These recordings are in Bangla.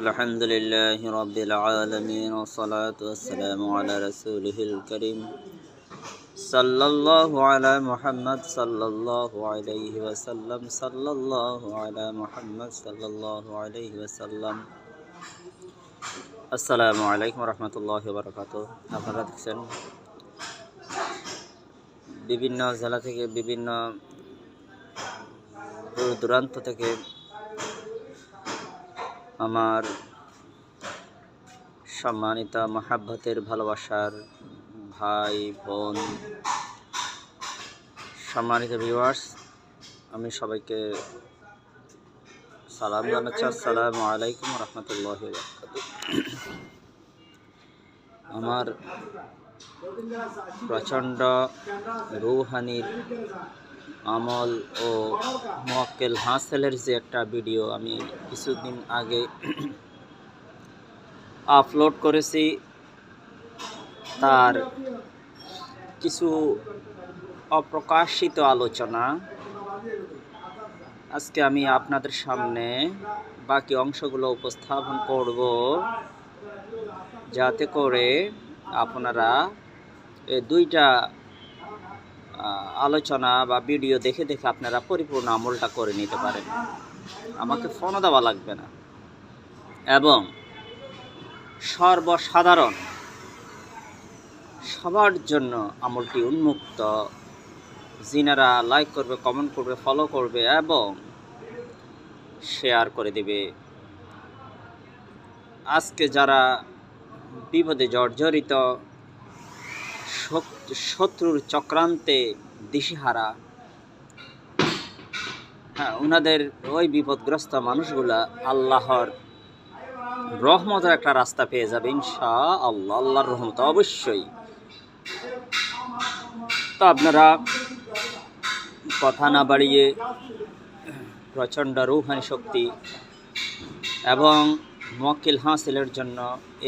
الحمد لله رب العالمين والصلاة والسلام على رسوله الكريم صلى الله على محمد صلى الله عليه وسلم صلى الله على محمد صلى الله عليه وسلم আসসালামু আলাইকুম রহমতুল্লাহ বরকাত আপনারা দেখছেন বিভিন্ন জেলা থেকে বিভিন্ন দূর দূরান্ত থেকে আমার সম্মানিতা মাহাব্বতের ভালোবাসার ভাই, বোন, সম্মানিত ভিউয়ার্স আমি সবাইকে সালাম জানাচ্ছি। আসসালামু আলাইকুম রহমতুল্লাহ আমার প্রচণ্ড রুহানির আমল ও মোয়াক্কেল হাসেলের যে একটা ভিডিও আমি কিছুদিন আগে আপলোড করেছি, তার কিছু অপ্রকাশিত আলোচনা। আজকে আমি আপনাদের সামনে বাকি অংশগুলো উপস্থাপন করব, যাতে করে আপনারা এই দুইটা আলোচনা বা ভিডিও দেখে দেখে আপনারা পরিপূর্ণ আমলটা করে নিতে পারেন। আমাকে ফোনও দেওয়া লাগবে না। এবং সর্বসাধারণ সবার জন্য আমলটি উন্মুক্ত। জিনারা লাইক করবে কমেন্ট করবে ফলো করবে এবং শেয়ার করে দেবে। আজকে যারা বিপদে জর্জরিত শক- শত্রুর চক্রান্তে দিশেহারা। হ্যাঁ ওনাদের ওই বিপদগ্রস্ত মানুষগুলা আল্লাহর রহমতের একটা রাস্তা পেয়ে যাবে ইনশা আল্লাহ আল্লাহর রহমত অবশ্যই। তো আপনারা কথা না বাড়িয়ে প্রচণ্ড রৌহানি শক্তি এবং মক্কিল হাসিলের জন্য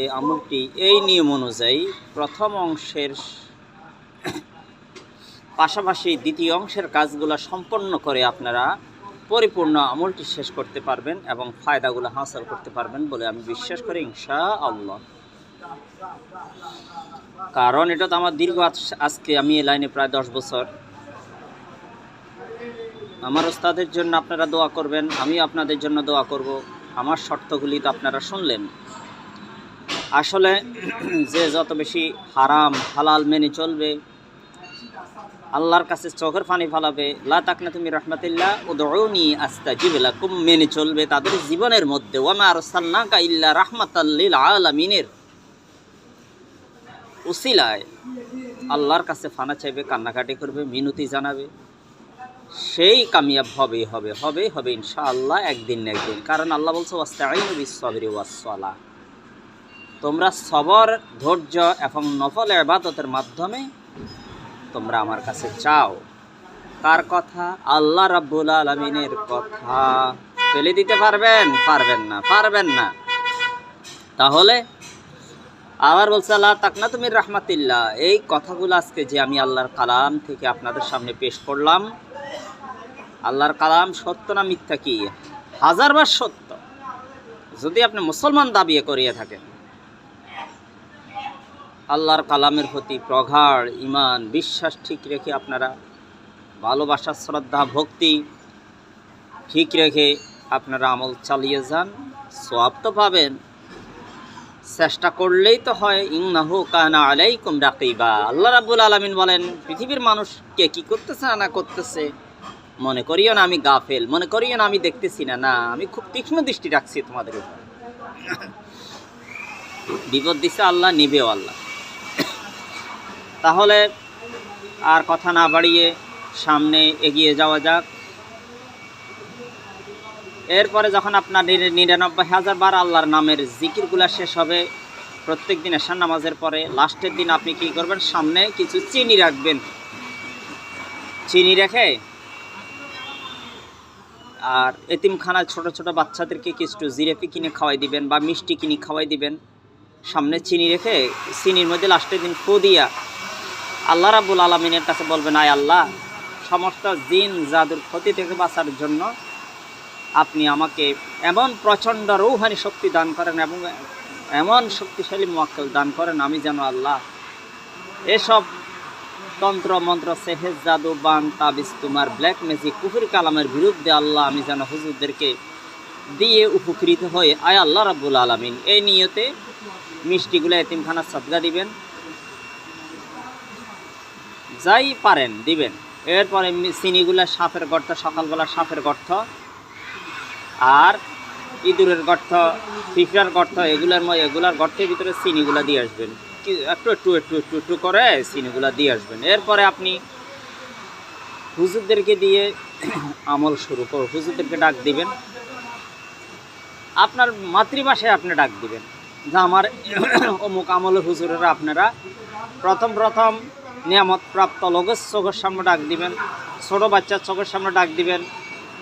এই আমলটি এই নিয়ম অনুযায়ী প্রথম অংশের পাশাপাশি দ্বিতীয় অংশের কাজগুলো সম্পন্ন করে আপনারা পরিপূর্ণ আমলটি শেষ করতে পারবেন এবং ফায়দাগুলো হাসিল করতে পারবেন বলে আমি বিশ্বাস করি ইনশা আল্লাহ কারণ এটা তো আমার দীর্ঘ আজ- আজকে আমি এই লাইনে প্রায় দশ বছর। আমার ওস্তাদের জন্য আপনারা দোয়া করবেন আমি আপনাদের জন্য দোয়া করব। আমার শর্তগুলি তো আপনারা শুনলেন। আসলে যে যত বেশি হারাম, হালাল মেনে চলবে আল্লাহর কাছে চোখের পানি ফালাবে, লা তাকনা তুমি রহমাতিল্লাহ, উদউনি আস্তাজিব লাকুম, মেনে চলবে তাদের জীবনের মধ্যে, ওয়ামা আরসালনাকা ইল্লা রাহমাতাল্লিল আলামিনের। উসিলায়, আল্লাহর কাছে ফানা চাইবে, কান্নাকাটি করবে, মিনতি জানাবে। সেই কামিয়াব হবে হবে হবে হবে ইনশাআল্লাহ একদিন না একদিন। কারণ আল্লাহ বলছে ওয়াস্তাইনু বিসসাবরি ওয়াসসালা। তোমরা সবর, ধৈর্য এবং নফল ইবাদতের মাধ্যমে তোমরা আমার কাছে চাও। কার কথা আল্লাহ রাব্বুল আলামিনের কথা। ফেলে দিতে পারবেন? পারবেন না পারবেন না। তাহলে আবার বলছে আল্লাহ, তাকনা তুমি রাহমাতিল্লাহ। এই কথাগুলো আজকে যে আমি আল্লাহর কালাম থেকে আপনাদের সামনে পেশ করলাম, আল্লাহর কালাম সত্য না মিথ্যা কি? হাজারবার সত্য। যদি আপনি মুসলমান দাবিয়ে করিয়ে থাকেন আল্লাহর কালামের প্রতি প্রগাঢ় ইমান বিশ্বাস ঠিক রেখে আপনারা ভালোবাসা, শ্রদ্ধা, ভক্তি ঠিক রেখে আপনারা আমল চালিয়ে যান সব তো পাবেন। চেষ্টা করলেই তো হয়। ইন্নাহু কানা আলাইকুম রাকিবা। আল্লাহ রাব্বুল আলামিন বলেন, পৃথিবীর মানুষ কে কি করতেছে না না করতেছে, মনে করিও না আমি গাফেল, মনে করিও না আমি দেখতেছি না। না, আমি খুব তীক্ষ্ণ দৃষ্টি রাখছি তোমাদের উপর। বিপদ দিছে আল্লাহ, নিবেও আল্লাহ। তাহলে আর কথা না বাড়িয়ে সামনে এগিয়ে যাওয়া যাক। এরপরে যখন আপনার নিরানব্বই হাজার বার আল্লাহর নামের জিকিরগুলা শেষ হবে, প্রত্যেক দিন এশার নামাজের পরে লাস্টের দিন আপনি কি করবেন? সামনে কিছু চিনি রাখবেন। চিনি রেখে আর এতিমখানায় ছোট ছোট বাচ্চাদেরকে কিছু জিরেপি কিনে খাওয়াই দিবেন বা মিষ্টি কিনে খাওয়াই দিবেন। সামনে চিনি রেখে, চিনির মধ্যে লাস্টের দিন ফু দিয়া আল্লাহ রাবুল আলমিনের কাছে বলবেন, আয় আল্লাহ, সমস্ত জিন জাদুর ক্ষতি থেকে বাঁচার জন্য আপনি আমাকে এমন প্রচণ্ড রৌহানি শক্তি দান করেন এবং এমন শক্তিশালী মোয়াক্কেল দান করেন, আমি যেন আল্লাহ এসব তন্ত্র, মন্ত্র, সেহেজ, জাদু, বান, তাবিজ, তোমার, ব্ল্যাক ম্যাজিক, কুফুর কালামের বিরুদ্ধে আল্লাহ আমি যেন হুজুরদেরকে দিয়ে উপকৃত হয়ে আয় আল্লাহ রাব্বুল আলমিন, এই নিয়তে মিষ্টিগুলো এতিমখানা সদগা দিবেন। যাই পারেন, দিবেন। এরপরে চিনিগুলা সাপের গর্ত, সকালবেলা সাপের গর্ত। আর ইঁদুরের গর্ত পিঁপড়ার গর্ত, এগুলার এগুলার গর্তের ভিতরে চিনিগুলা দিয়ে আসবেন। একটু একটু একটু একটু একটু করে চিনিগুলা দিয়ে আসবেন। এরপরে আপনি হুজুরদেরকে দিয়ে আমল শুরু করো হুজুরদেরকে ডাক দিবেন। আপনার মাতৃভাষায় আপনি ডাক দিবেন। যে আমার অমুক আমলের হুজুরেরা, আপনারা প্রথম প্রথম নিয়ামত প্রাপ্ত লোকের চোখের সামনে ডাক দিবেন, ছোট বাচ্চার চোখের সামনে ডাক দিবেন,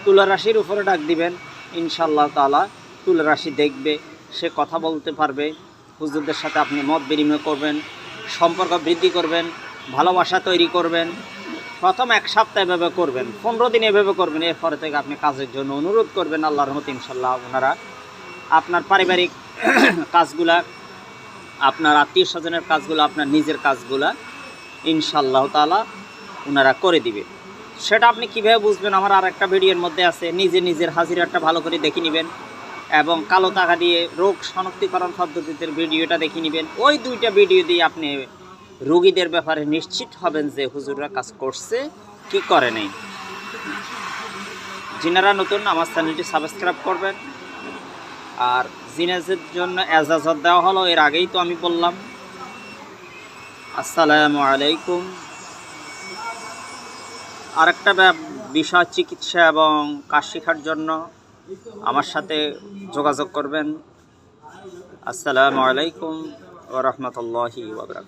তুলা রাশির উপরে ডাক দিবেন ইনশাল্লাহ তালা তুলা রাশি দেখবে, সে কথা বলতে পারবে, হুজুরদের সাথে আপনি মত বিনিময় করবেন, সম্পর্ক বৃদ্ধি করবেন, ভালোবাসা তৈরি করবেন, প্রথম এক সপ্তাহ এভাবে করবেন, পনেরো দিন এভাবে করবেন, এরপরে থেকে আপনি কাজের জন্য অনুরোধ করবেন আল্লাহর রহমত ইনশাল্লাহ ওনারা আপনার পারিবারিক কাজগুলা, আপনার আত্মীয় স্বজনের কাজগুলো, আপনার নিজের কাজগুলা ইনশাল্লাহ তালা ওনারা করে দিবে। সেটা আপনি কীভাবে বুঝবেন? আমার আর একটা ভিডিওর মধ্যে আছে। নিজে নিজের হাজিরাটা ভালো করে দেখে নেবেন এবং কালো টাকা দিয়ে রোগ শনাক্তিকরণ পদ্ধতিতে ভিডিওটা দেখে নেবেন। ওই দুইটা ভিডিও দিয়ে আপনি রোগীদের ব্যাপারে নিশ্চিত হবেন যে হুজুররা কাজ করছে, কি করে নেই। যিনারা নতুন, আমার চ্যানেলটি সাবস্ক্রাইব করবেন। আর জিনেজের জন্য এজাজত দেওয়া হলো, এর আগেই তো আমি বললাম। আসসালামু আলাইকুম। আরেকটা বিষয় চিকিৎসা এবং কাজ শেখার জন্য আমার সাথে যোগাযোগ করবেন। আসসালামু আলাইকুম ওরহমতুল্লাহি ওবরাকাত